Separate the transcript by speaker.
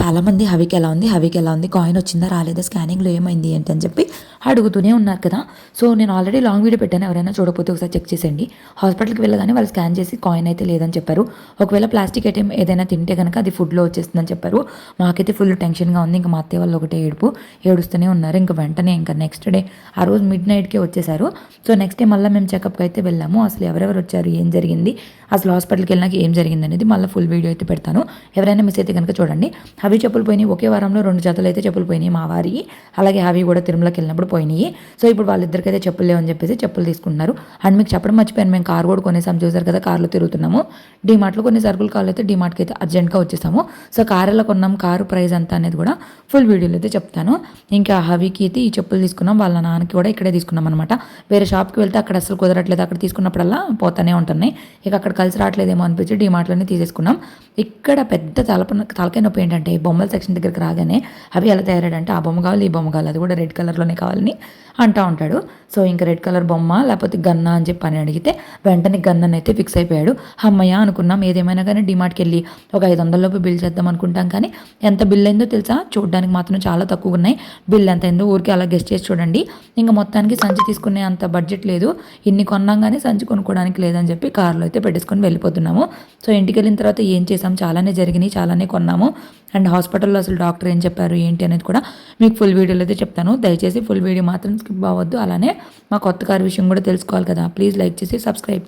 Speaker 1: చాలామంది హవికి ఎలా ఉంది హవికి ఎలా ఉంది కాయిన్ వచ్చిందా రాలేదా స్కానింగ్లో ఏమైంది ఏంటి అని చెప్పి అడుగుతూనే ఉన్నారు కదా. సో నేను ఆల్రెడీ లాంగ్ వీడియో పెట్టాను ఎవరైనా చూడకపోతే ఒకసారి చెక్ చేసేయండి. హాస్పిటల్కి వెళ్ళగానే వాళ్ళు స్కాన్ చేసి కాయిన్ అయితే లేదని చెప్పారు. ఒకవేళ ప్లాస్టిక్ ఐటెం ఏదైనా తింటే కనుక అది ఫుడ్లో వచ్చేస్తుందని చెప్పారు. మాకైతే ఫుల్ టెన్షన్గా ఉంది ఇంకా మా అత్తయ్య వాళ్ళు ఒకటే ఏడుపు ఏడుస్తూనే ఉన్నారు. ఇంకా వెంటనే ఇంకా నెక్స్ట్ డే ఆ రోజు మిడ్ నైట్కే వచ్చేసారు. సో నెక్స్ట్ డే మళ్ళీ మేము చెకప్కి అయితే వెళ్ళాము. అసలు ఎవరెవరు వచ్చారు ఏం జరిగింది అసలు హాస్పిటల్కి వెళ్ళినాక ఏం జరిగింది అనేది మళ్ళీ ఫుల్ వీడియో అయితే పెడతాను. ఎవరైనా మిస్ అయితే కనుక చూడండి. హవి చెప్పులు పోయినాయి. ఒకే వారంలో రెండు జతలు అయితే చెప్పులు పోయినాయి మా వారి. అలాగే హవి కూడా తిరుమలకి వెళ్ళినప్పుడు పోయినాయి. సో ఇప్పుడు వాళ్ళిద్దరికైతే చెప్పులు లేవని చెప్పేసి చెప్పులు తీసుకుంటున్నారు. అండ్ మీకు చెప్పడం మర్చిపోయాను మేము కార్ కూడా కొనేసాం. చూసారు కదా కార్లో తిరుగుతున్నాము. డిమార్ట్లో కొన్ని సరుకులు కావాలైతే అయితే అయితే అర్జెంట్గా వచ్చేసాము. సో కార్ ఎలా కొన్నాం కారు ప్రైస్ అంతా అనేది కూడా ఫుల్ వీడియోలో అయితే చెప్తాను. ఇంకా హవికి అయితే ఈ చెప్పులు తీసుకున్నాం. వాళ్ళ నాన్నకి కూడా ఇక్కడే తీసుకున్నాం అనమాట వేరే షాప్కి వెళ్తే అక్కడ అసలు కుదరట్లేదు. అక్కడ తీసుకున్నప్పుడల్లా పోతానే ఉంటున్నాయి. ఇక అక్కడ కలిసి రావట్లేదేమో అనిపించి డిమార్ట్లోనే తీసేసుకున్నాం. ఇక్కడ పెద్ద తలప తలకాయ నొప్పి ఏంటంటే బొమ్మల సెక్షన్ దగ్గరికి రాగానే అవి ఎలా తయారాడంటే ఆ బొమ్మ కావాలి ఈ బొమ్మ కావాలి అది కూడా రెడ్ కలర్లోనే కావాలని అంటూ ఉంటాడు. సో ఇంకా రెడ్ కలర్ బొమ్మ లేకపోతే గన్న అని చెప్పి అని అడిగితే వెంటనే గన్నని అయితే ఫిక్స్ అయిపోయాడు. అమ్మయ్య అనుకున్నాం ఏదేమైనా కానీ డిమార్ట్కి వెళ్ళి ఒక ఐదు వందలలోపు బిల్ చేద్దాం అనుకుంటాం కానీ ఎంత బిల్ అయిందో తెలుసా? చూడడానికి మాత్రం చాలా తక్కువ ఉన్నాయి. బిల్ ఎంత అయిందో ఊరికి అలా గెస్ట్ చేసి చూడండి. ఇంకా మొత్తానికి సంచి తీసుకునే అంత బడ్జెట్ లేదు. ఇన్ని కొన్నాం కానీ సంచి కొనుక్కోవడానికి లేదని చెప్పి కార్లో అయితే పెట్టేసుకొని వెళ్ళిపోతున్నాము. సో ఇంటికి వెళ్ళిన తర్వాత ఏం చేసాం? చాలానే జరిగినాయి చాలానే కొన్నాము. అండ్ హాస్పిటల్లో అసలు డాక్టర్ ఏం చెప్పారు ఏంటి అనేది కూడా మీకు ఫుల్ వీడియోలో అయితే చెప్తాను. దయచేసి ఫుల్ వీడియో మాత్రం స్కిప్ అవ్వద్దు. అలానే మా కొత్త కారు విషయం కూడా తెలుసుకోవాలి కదా. ప్లీజ్ లైక్ చేసి సబ్స్క్రైబ్